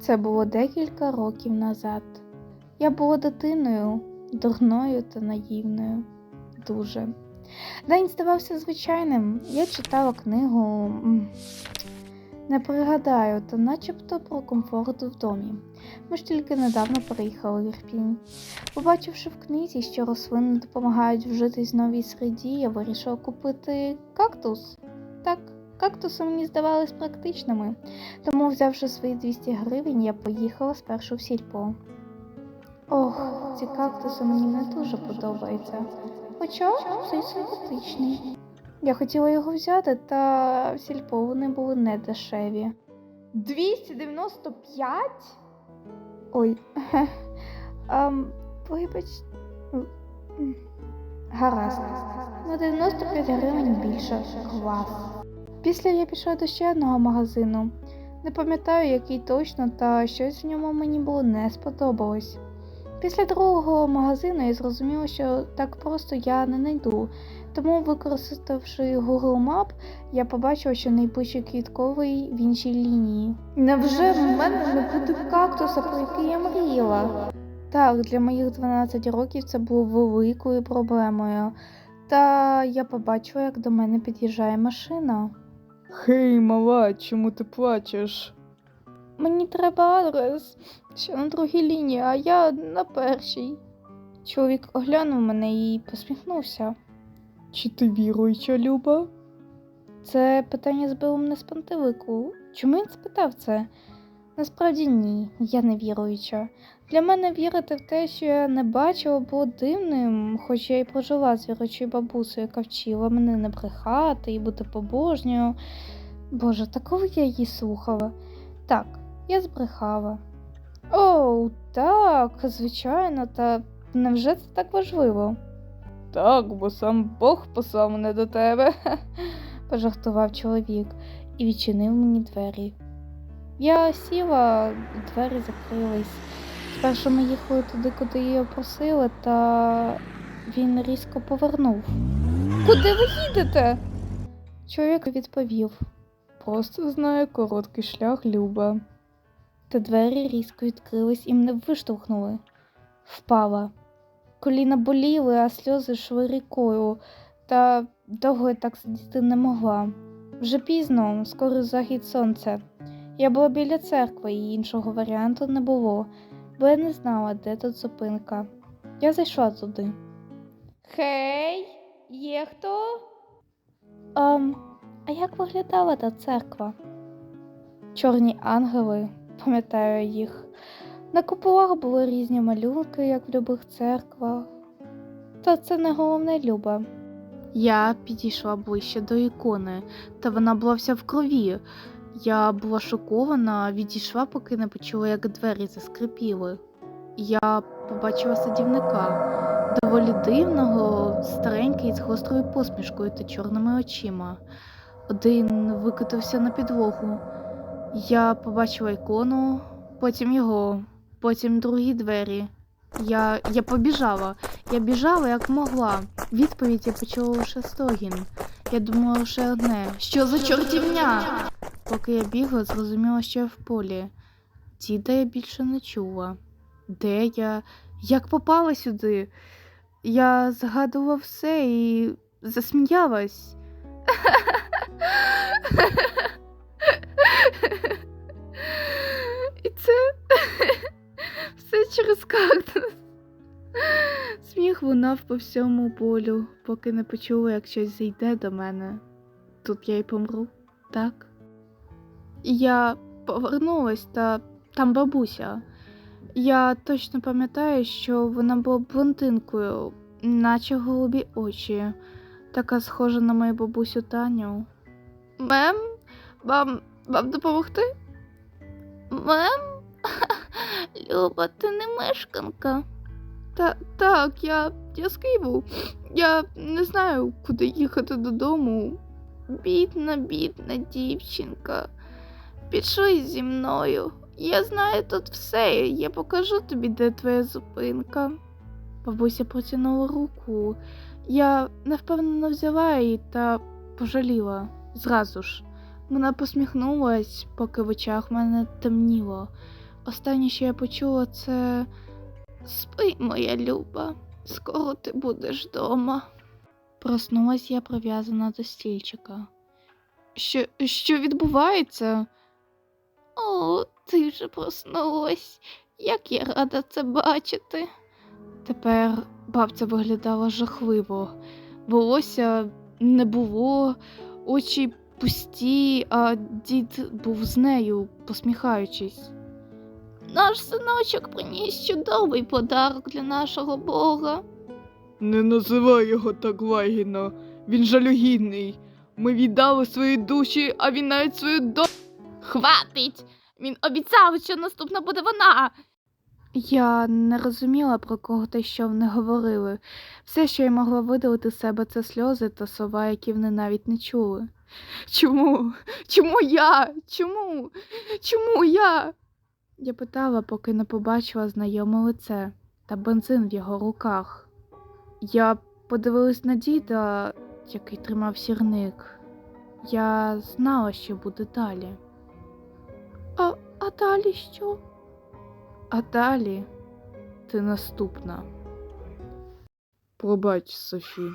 Це було декілька років назад. Я була дитиною, дурною та наївною. Дуже. День здавався звичайним. Я читала книгу. Не пригадаю, та начебто про комфорт в домі. Ми ж тільки недавно переїхали в Ірпінь. Побачивши в книзі, що рослини допомагають вжитись в новій середі, я вирішила купити кактус. Так, кактуси мені здавались практичними, тому, взявши свої 200 гривень, я поїхала спершу в сільпо. Ох, ці кактуси мені не дуже подобаються. Хоча цей симпатичний. Я хотіла його взяти, та в сільпо вони були не дешеві. 295? Ой. Ам, вибач. Гаразд. На 95 гривень більше. Клас. Після я пішла до ще одного магазину. Не пам'ятаю, який точно, та щось в ньому мені було не сподобалось. Після другого магазину я зрозуміла, що так просто я не знайду. Тому, використавши Google Map, я побачила, що найближчий квітковий в іншій лінії. Невже в мене не буде кактуса, про який я мріяла? Так, для моїх 12 років це було великою проблемою. Та я побачила, як до мене під'їжджає машина. Хей, мала, чому ти плачеш? Мені треба адрес, ще на другій лінії, а я на першій. Чоловік оглянув мене і посміхнувся. Чи ти віруюча, Люба? Це питання збило мене з пантелику. Чому він спитав це? Насправді ні, я не віруюча. Для мене вірити в те, що я не бачила, було дивним, хоч я й прожила з віручою бабусею, яка вчила мене не брехати і бути побожньою. Боже, такого я її слухала. Так, я збрехала. Оу, так, звичайно, та невже це так важливо? Так, бо сам Бог послав мене до тебе. пожартував чоловік і відчинив мені двері. Я сіла, двері закрились. Спершу ми їхали туди, куди її просили, та він різко повернув. Куди ви їдете? Чоловік відповів, Просто знаю короткий шлях, Люба. та двері різко відкрились і мене виштовхнули. Впала. Коліна боліли, а сльози йшли рікою, та довго я так сидіти не могла. Вже пізно, скоро захід сонця. Я була біля церкви, і іншого варіанту не було, бо я не знала, де тут зупинка. Я зайшла туди. Хей, є хто? Ем, а як виглядала та церква? Чорні ангели, пам'ятаю їх. На куполах були різні малюнки, як в любих церквах. Та це не головне Люба. Я підійшла ближче до ікони, та вона була вся в крові. Я була шокована, відійшла, поки не почула, як двері заскрипіли. Я побачила садівника, доволі дивного, старенький з гострою посмішкою та чорними очима. Один викотився на підлогу. Я побачила ікону, потім його, потім другі двері. Я, я побіжала. Я біжала як могла. Відповідь я почула лише стогін. Я думала лише одне: що за чортівня? Поки я бігла, зрозуміла, що я в полі. Діда я більше не чула. Де я? Як попала сюди? Я згадувала все і засміялась. І це все через кактус. Сміх лунав по всьому полю, поки не почула, як щось зайде до мене. Тут я й помру, так? Я повернулась, та там бабуся. Я точно пам'ятаю, що вона була блондинкою, наче голубі очі, така схожа на мою бабусю Таню. Мем, вам, вам допомогти? Мем? Люба, ти не мешканка. Та так, я, я з Києву. Я не знаю, куди їхати додому. Бідна, бідна дівчинка. Пішли зі мною. Я знаю тут все. Я покажу тобі, де твоя зупинка. Бабуся протягнула руку. Я невпевнено взяла її та пожаліла зразу ж. Вона посміхнулась, поки в очах мене темніло. Останнє, що я почула, це Спи, моя люба, скоро ти будеш вдома. Проснулась я прив'язана до стільчика. Що, що відбувається? О, ти вже проснулась. Як я рада це бачити. Тепер бабця виглядала жахливо. Волосся не було, очі пусті, а дід був з нею, посміхаючись. Наш синочок приніс чудовий подарок для нашого Бога. Не називай його так лагідно. Він жалюгідний. Ми віддали свої душі, а він навіть свою до. Хватить! Він обіцяв, що наступна буде вона. Я не розуміла, про кого та що вони говорили. Все, що я могла видалити з себе, це сльози та слова, які вони навіть не чули. Чому? Чому я? Чому? Чому я? Я питала, поки не побачила знайоме лице та бензин в його руках. Я подивилась на діда, який тримав сірник. Я знала, що буде далі. А, далі що? А далі ти наступна. Пробач, Софі.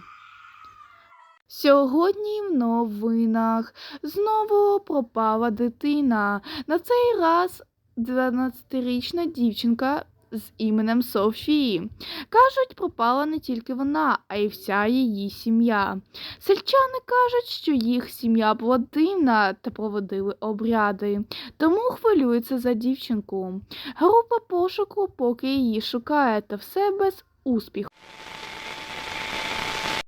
Сьогодні в новинах знову пропала дитина. На цей раз 12-річна дівчинка з іменем Софії. Кажуть, пропала не тільки вона, а й вся її сім'я. Сельчани кажуть, що їх сім'я була дивна та проводили обряди, тому хвилюються за дівчинку. Група пошуку поки її шукає, та все без успіху.